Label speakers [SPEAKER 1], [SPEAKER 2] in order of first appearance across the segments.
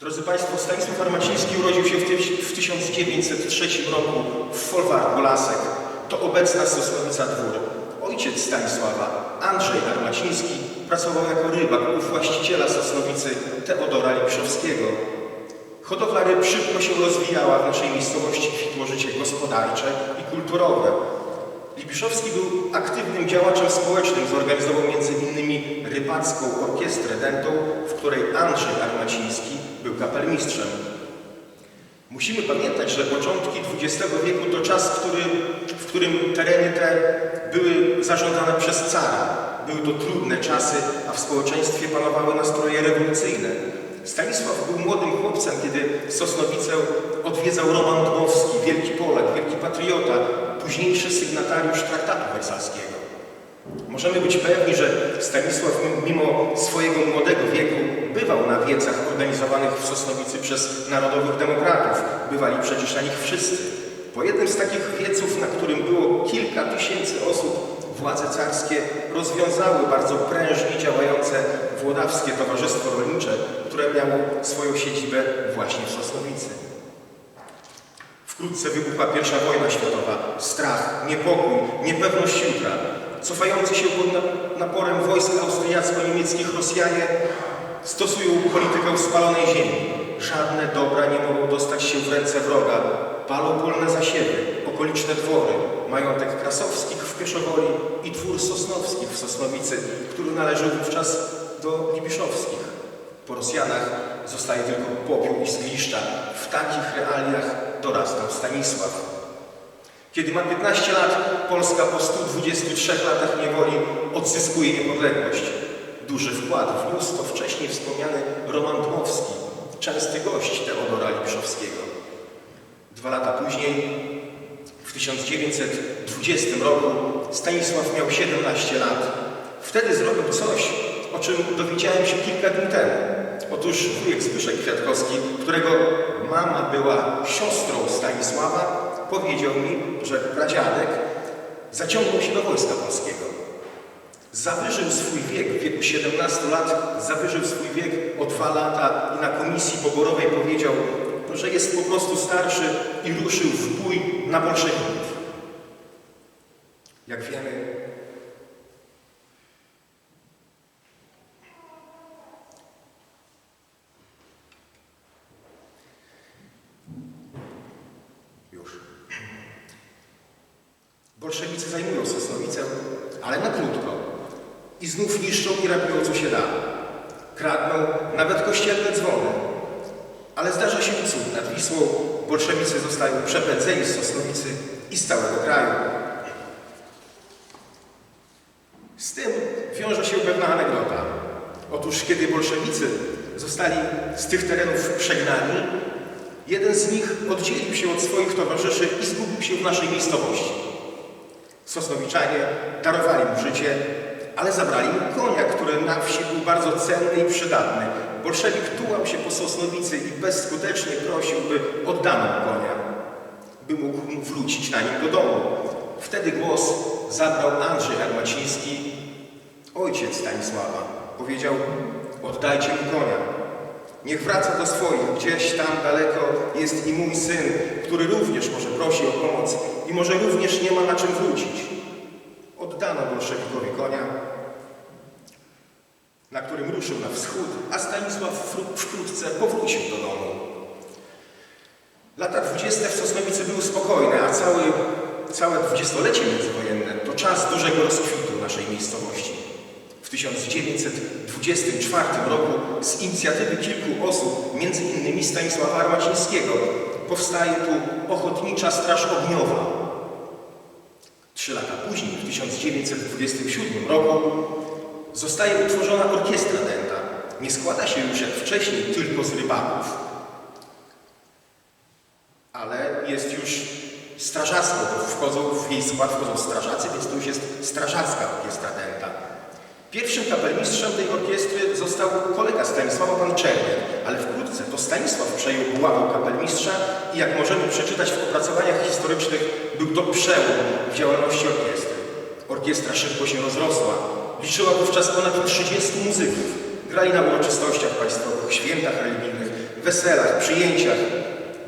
[SPEAKER 1] Drodzy Państwo, Stanisław Armaciński urodził się w, tyś- w 1903 roku w Folwarku Lasek. To obecna Sosnowica Dwór. Ojciec Stanisława, Andrzej Armaciński, pracował jako rybak u właściciela Sosnowicy Teodora Lipszowskiego. Hodowla ryb szybko się rozwijała w naszej miejscowości, życie gospodarcze i kulturowe. Libiszowski był aktywnym działaczem społecznym, zorganizował m.in. rybacką orkiestrę dętą, w której Andrzej Armaciński był kapelmistrzem. Musimy pamiętać, że początki XX wieku to czas, który, w którym tereny te były zarządzane przez cara. Były to trudne czasy, a w społeczeństwie panowały nastroje rewolucyjne. Stanisław był młodym chłopcem, kiedy Sosnowicę odwiedzał Roman Dmowski, wielki Polak, wielki patriota, późniejszy sygnatariusz traktatu wersalskiego. Możemy być pewni, że Stanisław mimo swojego młodego wieku bywał na wiecach organizowanych w Sosnowicy przez narodowych demokratów. Bywali przecież na nich wszyscy. Po jednym z takich wieców, na którym było kilka tysięcy osób, władze carskie rozwiązały bardzo prężnie działające Włodawskie Towarzystwo Rolnicze, które miało swoją siedzibę właśnie w Sosnowicy. Wkrótce wybuchła pierwsza wojna światowa. Strach, niepokój, niepewność jutra. Cofający się pod na- naporem wojsk austriacko-niemieckich Rosjanie stosują politykę spalonej ziemi. Żadne dobra nie mogą dostać się w ręce wroga. Palą polne zasiewy, okoliczne dwory, majątek Krasowskich w Pieszowoli i dwór Sosnowskich w Sosnowicy, który należał wówczas do Libiszowskich. Po Rosjanach zostaje tylko popiół i zgliszcza. W takich realiach dorastał Stanisław. Kiedy ma 15 lat, Polska po 123 latach niewoli odzyskuje niepodległość. Duży wkład wniósł to wcześniej wspomniany Roman Dmowski, częsty gość Teodora Lipszowskiego. Dwa lata później, w 1920 roku, Stanisław miał 17 lat. Wtedy zrobił coś, o czym dowiedziałem się kilka dni temu. Otóż wujek Zbyszek Kwiatkowski, którego mama była siostrą Stanisława, powiedział mi, że pradziadek zaciągnął się do Wojska Polskiego. Zawyżył swój wiek, w wieku 17 lat, zawyżył swój wiek o dwa lata i na komisji poborowej powiedział, że jest po prostu starszy i ruszył w bój na bolszewików. Jak wiemy, już. Bolszewicy zajmują Sosnowicę, ale na krótko. I znów niszczą i rabują co się da. Kradną nawet kościelne dzwony. Ale zdarza się cud. Nad Wisłą bolszewicy zostają przepędzeni z Sosnowicy i z całego kraju. Z tym wiąże się pewna anegdota. Otóż kiedy bolszewicy zostali z tych terenów przegnani, jeden z nich oddzielił się od swoich towarzyszy i zgubił się w naszej miejscowości. Sosnowiczanie darowali mu życie, ale zabrali mu konia, który na wsi był bardzo cenny i przydatny. Bolszewik tułał się po Sosnowicy i bezskutecznie prosił, by oddano mu konia, by mógł mu wrócić na nim do domu. Wtedy głos zabrał Andrzej Armaciński, ojciec Stanisława. Powiedział, oddajcie mu konia. Niech wraca do swoich. Gdzieś tam daleko jest i mój syn, który również może prosi o pomoc i może również nie ma na czym wrócić. Oddano bolszewikowi konia, na którym ruszył na wschód, a Stanisław wkrótce powrócił do domu. Lata 20 w Sosnowicy były spokojne, a cały, całe dwudziestolecie międzywojenne to czas dużego rozkwitu naszej miejscowości. W 1924 roku z inicjatywy kilku osób, innymi Stanisława Armacińskiego, powstaje tu Ochotnicza Straż Ogniowa. Trzy lata później, w 1927 roku, zostaje utworzona orkiestra dęta. Nie składa się już jak wcześniej tylko z rybaków, ale jest już strażacką, wchodzą w jej skład wchodzą strażacy, więc to już jest strażacka orkiestra dęta. Pierwszym kapelmistrzem tej orkiestry został kolega Stanisława pan Czerniak, Stanisław przejął buławę kapelmistrza i jak możemy przeczytać w opracowaniach historycznych, był to przełom w działalności orkiestry. Orkiestra szybko się rozrosła. Liczyła wówczas ponad 30 muzyków. Grali na uroczystościach państwowych, świętach religijnych, weselach, przyjęciach.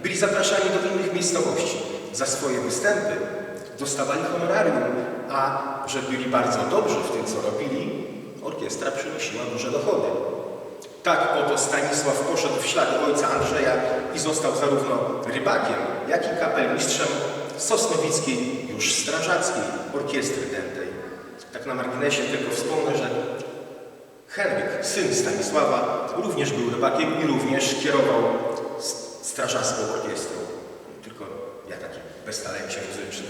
[SPEAKER 1] Byli zapraszani do innych miejscowości. Za swoje występy dostawali honorarium, a że byli bardzo dobrzy w tym, co robili, orkiestra przynosiła duże dochody. Tak oto Stanisław poszedł w ślady ojca Andrzeja i został zarówno rybakiem, jak i kapelmistrzem Sosnowickiej, już strażackiej orkiestry dętej. Tak na marginesie tylko wspomnę, że Henryk, syn Stanisława, również był rybakiem i również kierował strażacką orkiestrą. Tylko ja taki bez talencie muzyczny.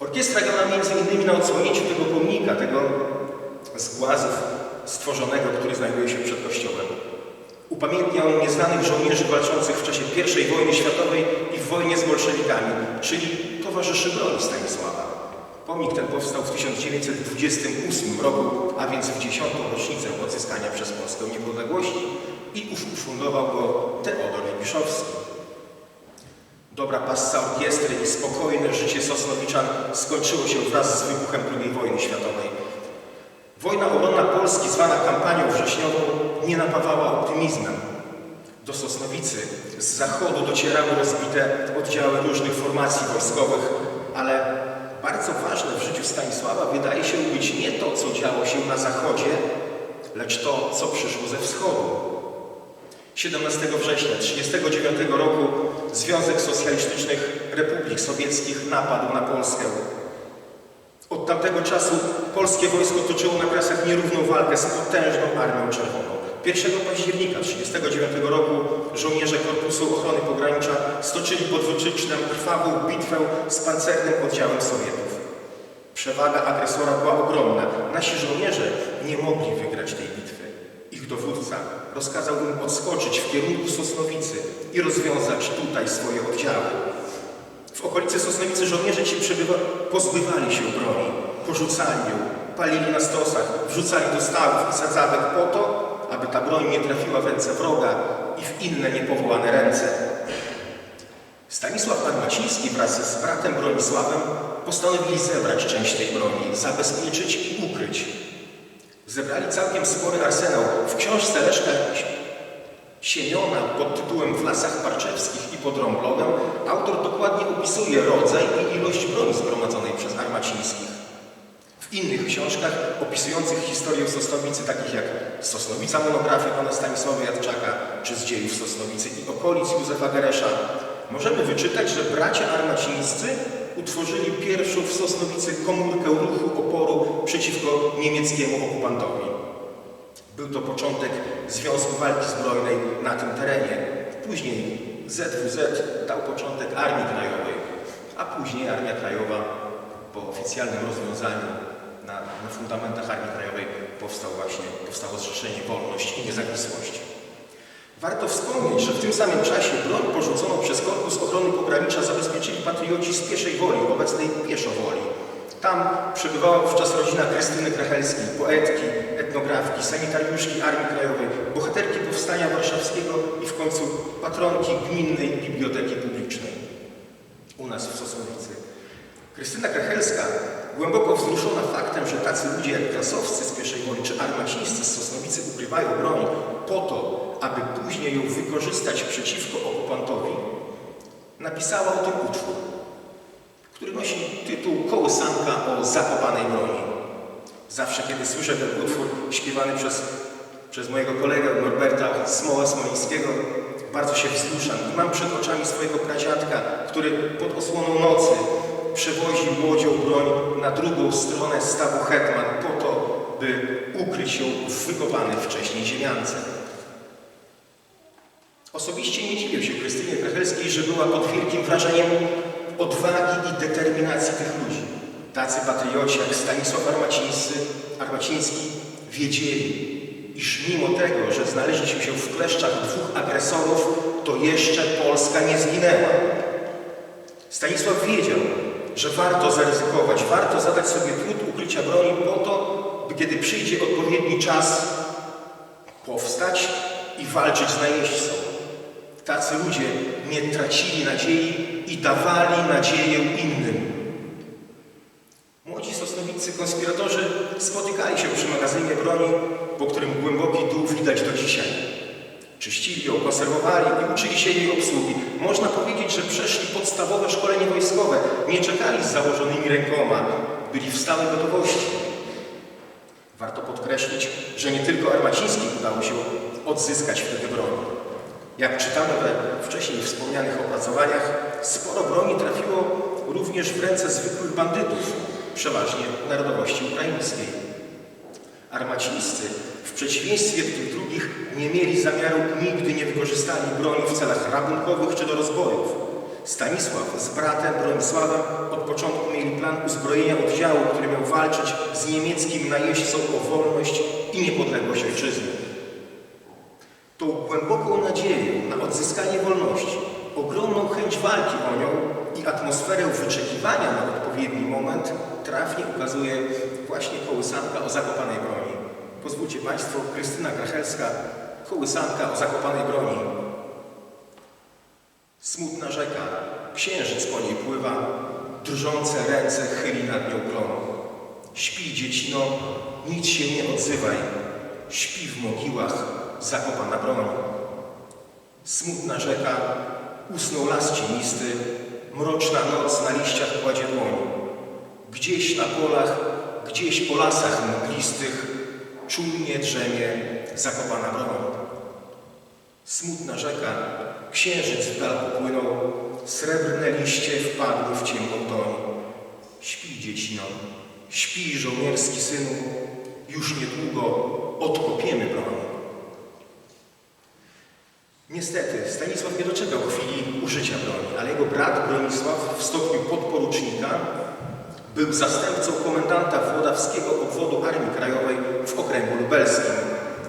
[SPEAKER 1] Orkiestra grała między innymi na odsłonięciu tego pomnika, tego z głazów stworzonego, który znajduje się przed kościołem. Upamiętniał nieznanych żołnierzy walczących w czasie I wojny światowej i w wojnie z bolszewikami, czyli towarzyszy broni Stanisława. Pomnik ten powstał w 1928 roku, a więc w dziesiątą rocznicę odzyskania przez Polskę niepodległości i uf- ufundował go Teodor Libiszowski. Dobra passa orkiestry i spokojne życie Sosnowiczan skończyło się wraz z wybuchem II wojny światowej. Wojna obronna Polski, zwana kampanią wrześniową, nie napawała optymizmem. Do Sosnowicy z zachodu docierały rozbite oddziały różnych formacji wojskowych, ale bardzo ważne w życiu Stanisława wydaje się być nie to, co działo się na zachodzie, lecz to, co przyszło ze wschodu. 17 września 1939 roku Związek Socjalistycznych Republik Sowieckich napadł na Polskę. Od tamtego czasu polskie wojsko toczyło na Kresach nierówną walkę z potężną Armią Czerwoną. 1 października 1939 roku żołnierze Korpusu Ochrony Pogranicza stoczyli pod Wyczycznem krwawą bitwę z pancernym oddziałem Sowietów. Przewaga agresora była ogromna. Nasi żołnierze nie mogli wygrać tej bitwy. Ich dowódca rozkazał im odskoczyć w kierunku Sosnowicy i rozwiązać tutaj swoje oddziały. W okolicy Sosnowicy żołnierze ci przebywa, pozbywali się broni, porzucali ją, palili na stosach, wrzucali do stawów i sadzawek po to, aby ta broń nie trafiła w ręce wroga i w inne niepowołane ręce. Stanisław Armaciński wraz z bratem Bronisławem postanowili zebrać część tej broni, zabezpieczyć i ukryć. Zebrali całkiem spory arsenał. W książce Leszka Siemiona pod tytułem W lasach parczewskich i pod Rąblowem autor dokładnie opisuje rodzaj i ilość broni zgromadzonej przez Armacińskich. W innych książkach opisujących historię Sosnowicy, takich jak Sosnowica monografia pana Stanisława Jadczaka, czy z dziejów Sosnowicy i okolic Józefa Geresza, możemy wyczytać, że bracia armacińscy utworzyli pierwszą w Sosnowicy komórkę ruchu oporu przeciwko niemieckiemu okupantowi. Był to początek Związku Walki Zbrojnej na tym terenie. Później ZWZ dał początek Armii Krajowej, a później Armia Krajowa po oficjalnym rozwiązaniu na, na fundamentach Armii Krajowej powstał właśnie, powstało Zrzeszenie Wolność i Niezawisłość. Warto wspomnieć, że w tym samym czasie broń porzuconą przez Korpus Ochrony Pogranicza zabezpieczyli patrioci z pieszej woli, obecnej pieszowoli. Tam przebywała wówczas rodzina Krystyny Krachelskiej, poetki, etnografki, sanitariuszki Armii Krajowej, bohaterki Powstania Warszawskiego i w końcu patronki Gminnej Biblioteki Publicznej. U nas w Sosnowicy. Krystyna Krachelska, głęboko wzruszona faktem, że tacy ludzie jak klasowscy z pierwszej woli czy armacińscy z Sosnowicy ukrywają broń po to, aby później ją wykorzystać przeciwko okupantowi, napisała o tym utwór, który nosi tytuł Kołysanka o zakopanej broni. Zawsze, kiedy słyszę ten utwór śpiewany przez, przez mojego kolegę Norberta Smoła Smolińskiego, bardzo się wzruszam i mam przed oczami swojego pradziadka, który pod osłoną nocy przewoził łodzią broń na drugą stronę stawu Hetman po to, by ukryć ją w wykopanej wcześniej ziemiance. Osobiście nie dziwię się Krystynie Krachelskiej, że była pod wielkim wrażeniem odwagi i determinacji tych ludzi. Tacy patrioci jak Stanisław Armacińscy, Armaciński wiedzieli, iż mimo tego, że znaleźliśmy się w kleszczach dwóch agresorów, to jeszcze Polska nie zginęła. Stanisław wiedział, że warto zaryzykować, warto zadać sobie trud ukrycia broni po to, by kiedy przyjdzie odpowiedni czas, powstać i walczyć z najeźdźcą. Tacy ludzie nie tracili nadziei i dawali nadzieję innym. Młodzi sosnowicy konspiratorzy spotykali się przy magazynie broni, po którym głęboki dół widać do dzisiaj. Czyścili ją, konserwowali i uczyli się jej obsługi. Można powiedzieć, że przeszli podstawowe szkolenie wojskowe. Nie czekali z założonymi rękoma. Byli w stałej gotowości. Warto podkreślić, że nie tylko armacińskim udało się odzyskać wtedy broń. Jak czytamy we wcześniej wspomnianych opracowaniach, sporo broni trafiło również w ręce zwykłych bandytów, przeważnie narodowości ukraińskiej. Armacińscy, w przeciwieństwie do tych drugich, nie mieli zamiaru nigdy nie wykorzystali broni w celach rabunkowych czy do rozbojów. Stanisław z bratem Bronisławem od początku mieli plan uzbrojenia oddziału, który miał walczyć z niemieckim najeźdźcą o wolność i niepodległość ojczyzny. Tą głęboką nadzieję na odzyskanie wolności, ogromną chęć walki o nią i atmosferę wyczekiwania na odpowiedni moment trafnie ukazuje właśnie kołysanka o zakopanej broni. Pozwólcie Państwo, Krystyna Grachelska, kołysanka o zakopanej broni. Smutna rzeka, księżyc po niej pływa, drżące ręce chyli nad nią klon. Śpi dziecino, nic się nie odzywaj, śpi w mogiłach zakopana broń. Smutna rzeka, usnął las cienisty, mroczna noc na liściach kładzie dłoń. Gdzieś na polach, gdzieś po lasach mglistych, czujnie drzemie zakopana broń. Smutna rzeka, księżyc w dal popłynął, srebrne liście wpadły w ciemną toń. Śpi dziecino, śpi żołnierski synu, już niedługo odkopiemy broń. Niestety, Stanisław nie doczekał chwili użycia broni, ale jego brat Bronisław w stopniu podporucznika był zastępcą komendanta włodawskiego obwodu Armii Krajowej w okręgu lubelskim,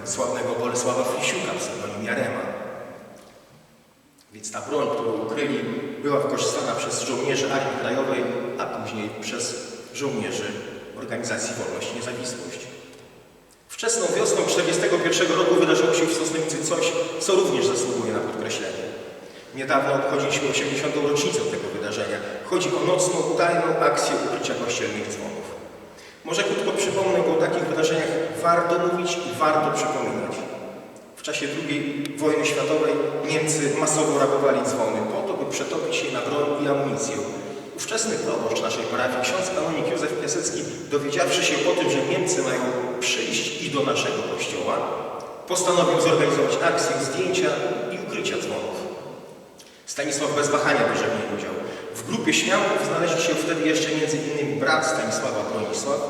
[SPEAKER 1] sławnego Bolesława Flisiuka, pseudonim Jarema. Więc ta broń, którą ukryli, była wykorzystana przez żołnierzy Armii Krajowej, a później przez żołnierzy Organizacji Wolność i Niezawisłość. Wczesną wiosną 1941 roku wydarzyło się w Sosnowicy coś, co również zasługuje na podkreślenie. Niedawno obchodziliśmy 80. rocznicę tego wydarzenia. Chodzi o nocną, tajną akcję ukrycia kościelnych dzwonów. Może krótko przypomnę, bo o takich wydarzeniach warto mówić i warto przypominać. W czasie II wojny światowej Niemcy masowo rabowali dzwony po to, by przetopić je na broń i amunicję. Ówczesny proboszcz naszej parafii, ksiądz kanonik Józef Piasecki, dowiedziawszy się o tym, że Niemcy mają przyjść i do naszego kościoła, postanowił zorganizować akcję zdjęcia i ukrycia dzwonów. Stanisław bez wahania bierze w niej udział. W grupie śmiałków znaleźli się wtedy jeszcze innymi brat Stanisława Bronisław,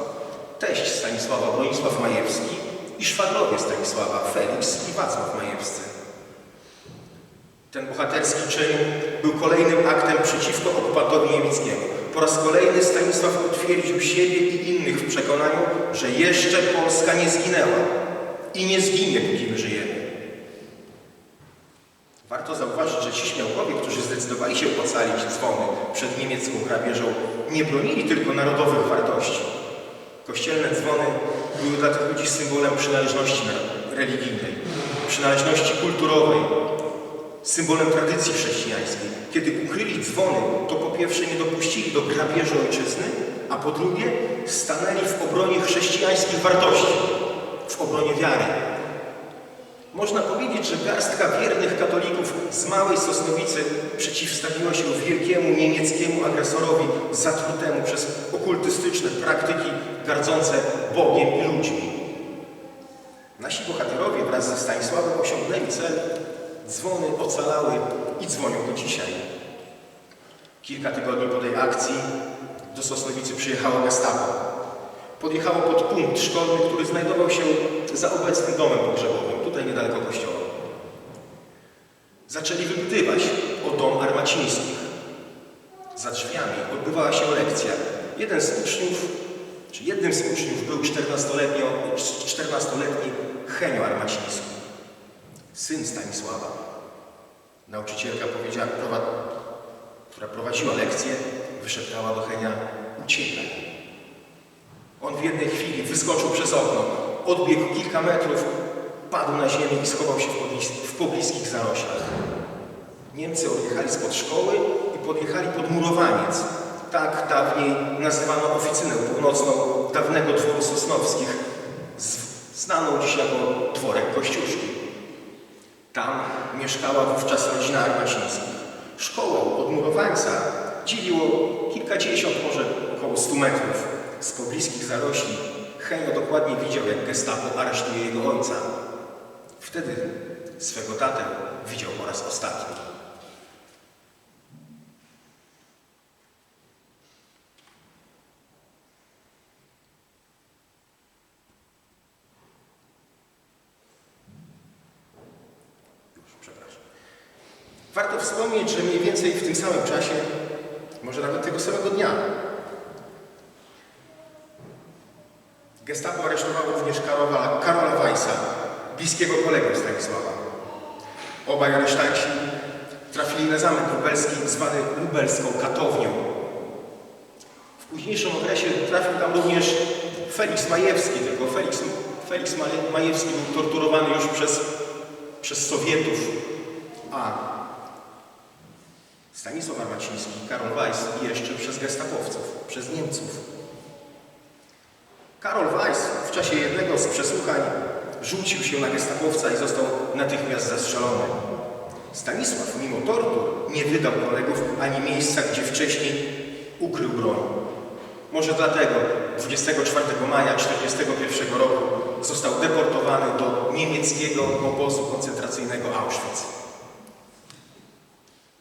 [SPEAKER 1] teść Stanisława Bronisław Majewski i szwagrowie Stanisława Felix i Wacław Majewscy. Ten bohaterski czyn był kolejnym aktem przeciwko okupantowi niemieckiemu. Po raz kolejny Stanisław utwierdził siebie i innych w przekonaniu, że jeszcze Polska nie zginęła i nie zginie, póki my żyjemy. Warto zauważyć, że ci śmiałkowie, którzy zdecydowali się ocalić dzwony przed niemiecką grabieżą, nie bronili tylko narodowych wartości. Kościelne dzwony były dla tych ludzi symbolem przynależności religijnej, przynależności kulturowej, symbolem tradycji chrześcijańskiej. Kiedy ukryli dzwony, to po pierwsze nie dopuścili do grabieży ojczyzny, a po drugie stanęli w obronie chrześcijańskich wartości, w obronie wiary. Można powiedzieć, że garstka wiernych katolików z małej Sosnowicy przeciwstawiła się wielkiemu niemieckiemu agresorowi zatrutemu przez okultystyczne praktyki gardzące Bogiem i ludźmi. Nasi bohaterowie wraz ze Stanisławem osiągnęli cel, dzwony ocalały i dzwonią do dzisiaj. Kilka tygodni po tej akcji do Sosnowicy przyjechało gestapo. Podjechało pod punkt szkolny, który znajdował się za obecnym domem pogrzebowym, tutaj niedaleko kościoła. Zaczęli wypytywać o dom armacińskich. Za drzwiami odbywała się lekcja. Jeden z uczniów, czy jednym z uczniów był 14-letni 14 Henio Armaciński, syn Stanisława. Nauczycielka powiedziała, która prowadziła lekcję, wyszeptała do Henia, uciekaj. On w jednej chwili wyskoczył przez okno, odbiegł kilka metrów, padł na ziemię i schował się w, poblis w pobliskich zaroślach. Niemcy odjechali spod szkoły i podjechali pod murowaniec. Tak dawniej nazywano oficynę północną dawnego dworu Sosnowskich, znaną dziś jako dworek Kościuszki. Tam mieszkała wówczas rodzina Armacińskich. Szkołę od murowańca dzieliło kilkadziesiąt, może około stu metrów. Z pobliskich zarośli Henio dokładnie widział, jak gestapo aresztuje jego ojca. Wtedy swego tatę widział po raz ostatni. Warto wspomnieć, że mniej więcej w tym samym czasie, może nawet tego samego dnia, gestapo aresztowało również Karola, Karola Weissa, bliskiego kolegę Stanisława. Obaj aresztanci trafili na zamek lubelski, zwany lubelską katownią. W późniejszym okresie trafił tam również Felix Majewski, tylko Felix Maje- Majewski był torturowany już przez, przez Sowietów, a Stanisław Armaciński, Karol Weiss jeszcze przez gestapowców, przez Niemców. Karol Weiss w czasie jednego z przesłuchań rzucił się na gestapowca i został natychmiast zastrzelony. Stanisław, mimo tortur, nie wydał kolegów ani miejsca, gdzie wcześniej ukrył broń. Może dlatego 24 maja 1941 roku został deportowany do niemieckiego obozu koncentracyjnego Auschwitz.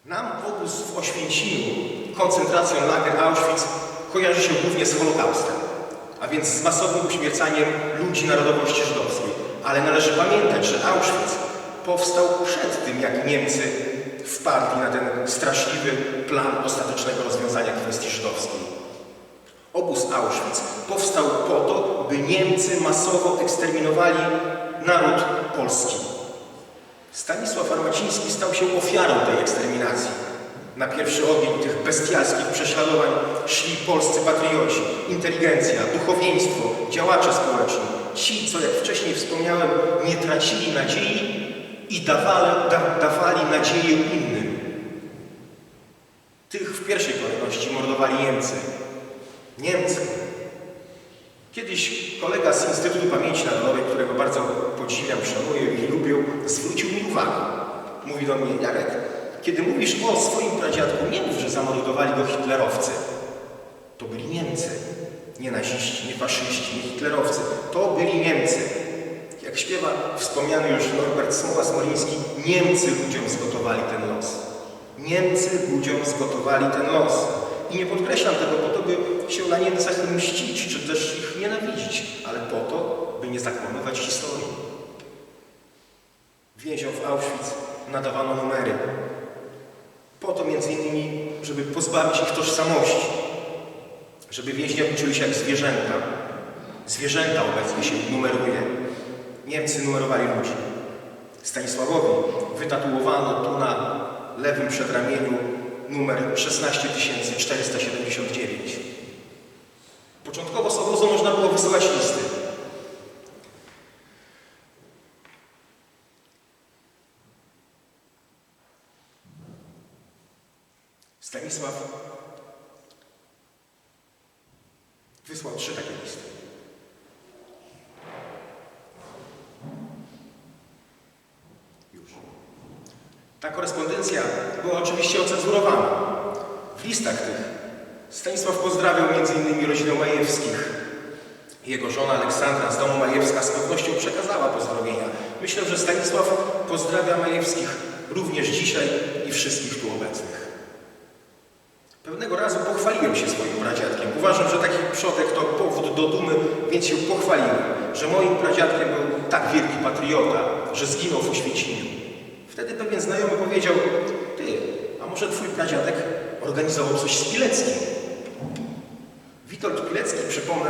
[SPEAKER 1] Nam obóz w Oświęcimiu, koncentracją lager Auschwitz, kojarzy się głównie z Holokaustem, a więc z masowym uśmiercaniem ludzi narodowości żydowskiej. Ale należy pamiętać, że Auschwitz powstał przed tym, jak Niemcy wpadli na ten straszliwy plan ostatecznego rozwiązania kwestii żydowskiej. Obóz Auschwitz powstał po to, by Niemcy masowo eksterminowali naród polski. Stanisław Armaciński stał się ofiarą tej eksterminacji. Na pierwszy ogień tych bestialskich prześladowań szli polscy patrioci, inteligencja, duchowieństwo, działacze społeczni. Ci, co jak wcześniej wspomniałem, nie tracili nadziei i dawali, da, dawali nadzieję innym. Tych w pierwszej kolejności mordowali Niemcy. Niemcy. Kiedyś kolega z Instytutu Pamięci Narodowej, którego bardzo podziwiam, szanuję i lubię, zwrócił mi uwagę. Mówi do mnie, Jarek, kiedy mówisz o swoim pradziadku, nie mów, że zamordowali go hitlerowcy. To byli Niemcy. Nie naziści, nie faszyści, nie hitlerowcy. To byli Niemcy. Jak śpiewa wspomniany już Norbert Smoła-Smoliński, Niemcy ludziom zgotowali ten los. Niemcy ludziom zgotowali ten los. I nie podkreślam tego po to, by się na Niemcach mścić, czy też ich nienawidzić, ale po to, by nie zakłamywać historii. Więziom w Auschwitz nadawano numery. Po to między innymi, żeby pozbawić ich tożsamości. Żeby więźniowie czuli się jak zwierzęta. Zwierzęta obecnie się numeruje. Niemcy numerowali ludzi. Stanisławowi wytatuowano tu na lewym przedramieniu numer 16479. Początkowo z obozu można było wysyłać listy. Stanisław wysłał trzy takie listy. Już. Ta korespondencja była oczywiście ocenzurowana. W listach tych Stanisław pozdrawiał m.in. rodzinę Jego żona Aleksandra z domu Majewska z pewnością przekazała pozdrowienia. Myślę, że Stanisław pozdrawia Majewskich również dzisiaj i wszystkich tu obecnych. Pewnego razu pochwaliłem się swoim pradziadkiem. Uważam, że taki przodek to powód do dumy, więc się pochwaliłem, że moim pradziadkiem był tak wielki patriota, że zginął w Oświęcimiu. Wtedy pewien znajomy powiedział, ty, a może twój pradziadek organizował coś z Pileckim? Witold Pilecki, przypomnę,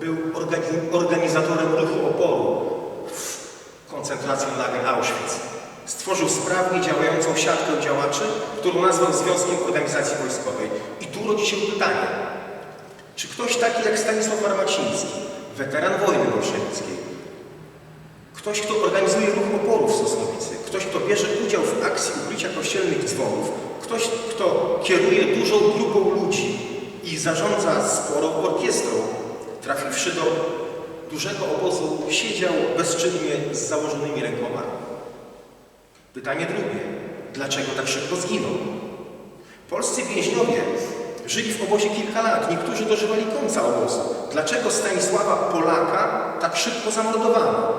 [SPEAKER 1] był organi- organizatorem ruchu oporu w koncentracji lager Auschwitz. Stworzył sprawnie działającą siatkę działaczy, którą nazwał Związkiem Organizacji Wojskowej. I tu rodzi się pytanie, czy ktoś taki jak Stanisław Armaciński, weteran wojny bolszewickiej, ktoś, kto organizuje ruch oporu w Sosnowicy, ktoś, kto bierze udział w akcji ukrycia kościelnych dzwonów, ktoś, kto kieruje dużą grupą ludzi i zarządza sporą orkiestrą, trafiwszy do dużego obozu, siedział bezczynnie z założonymi rękoma. Pytanie drugie. Dlaczego tak szybko zginął? Polscy więźniowie żyli w obozie kilka lat. Niektórzy dożywali końca obozu. Dlaczego Stanisława Polaka tak szybko zamordowano?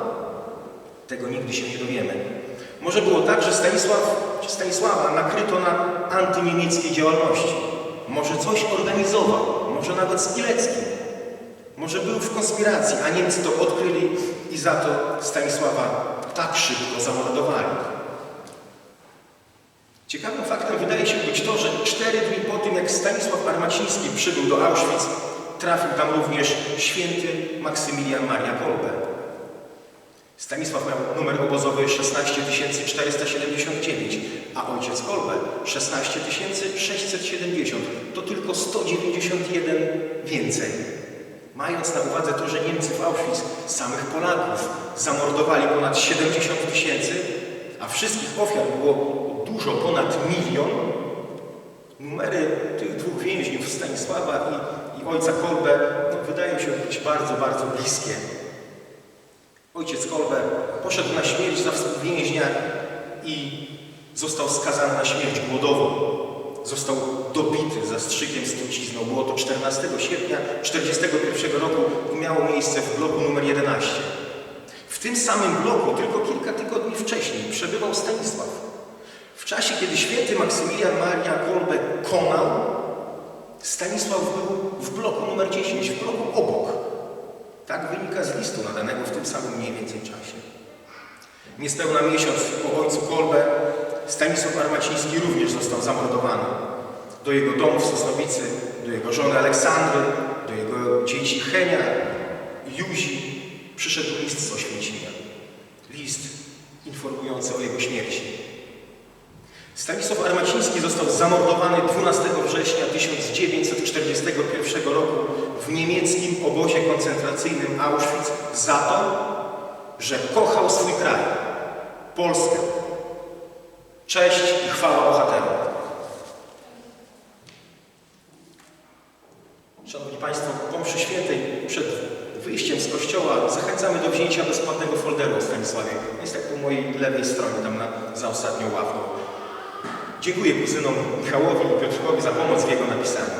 [SPEAKER 1] Tego nigdy się nie dowiemy. Może było tak, że Stanisław, Stanisława nakryto na antyniemieckiej działalności. Może coś organizował, może nawet z Pileckim. Może był w konspiracji, a Niemcy to odkryli i za to Stanisława tak szybko zamordowali. Ciekawym faktem wydaje się być to, że cztery dni po tym, jak Stanisław Armaciński przybył do Auschwitz, trafił tam również święty Maksymilian Maria Kolbe. Stanisław miał numer obozowy 16479, a ojciec Kolbe 16670. To tylko 191 więcej. Mając na uwadze to, że Niemcy w Auschwitz samych Polaków zamordowali ponad 70 tysięcy, a wszystkich ofiar było dużo ponad milion, numery tych dwóch więźniów, Stanisława i, i ojca Kolbe, no, wydają się być bardzo, bardzo bliskie. Ojciec Kolbe poszedł na śmierć za współwięźnia i został skazany na śmierć głodową. Został dobity zastrzykiem z trucizną. Było to 14 sierpnia 1941 roku i miało miejsce w bloku numer 11. W tym samym bloku tylko kilka tygodni wcześniej przebywał Stanisław. W czasie, kiedy święty Maksymilian Maria Kolbe konał, Stanisław był w bloku numer 10, w bloku obok. Tak wynika z listu nadanego w tym samym mniej więcej czasie. Niespełna miesiąc po ojcu Kolbe Stanisław Armaciński również został zamordowany. Do jego domu w Sosnowicy, do jego żony Aleksandry, do jego dzieci Henia i Juzi przyszedł list z Oświęcimia. List informujący o jego śmierci. Stanisław Armaciński został zamordowany 12 września 1941 roku w niemieckim obozie koncentracyjnym Auschwitz za to, że kochał swój kraj, Polskę. Cześć i chwała bohaterom. Szanowni Państwo, po mszy świętej przed wyjściem z kościoła zachęcamy do wzięcia bezpłatnego folderu Stanisławie. Jest tak po mojej lewej stronie, tam na, za ostatnią ławką. Dziękuję kuzynom Michałowi i Piotrkowi za pomoc w jego napisaniu.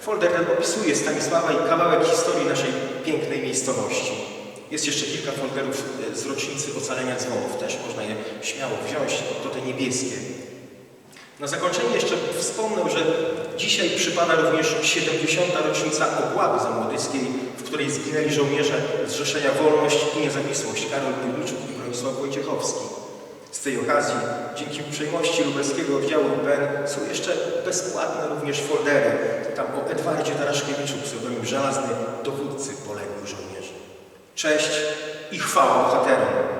[SPEAKER 1] Folder ten opisuje Stanisława i kawałek historii naszej pięknej miejscowości. Jest jeszcze kilka folderów e, z rocznicy ocalenia dzwonów. Też można je śmiało wziąć, to te niebieskie. Na zakończenie jeszcze wspomnę, że dzisiaj przypada również 70. rocznica obławy zamłodyckiej, w której zginęli żołnierze Zrzeszenia Wolność i Niezawisłość Karol Pylniczuk i Bronisław Wojciechowski. Z tej okazji, dzięki uprzejmości lubelskiego oddziału IPN są jeszcze bezpłatne również foldery. Tam o Edwardzie Taraszkiewiczu, pseudonim Żelazny, dowódcy poległych żołnierzy. Cześć i chwała bohaterom!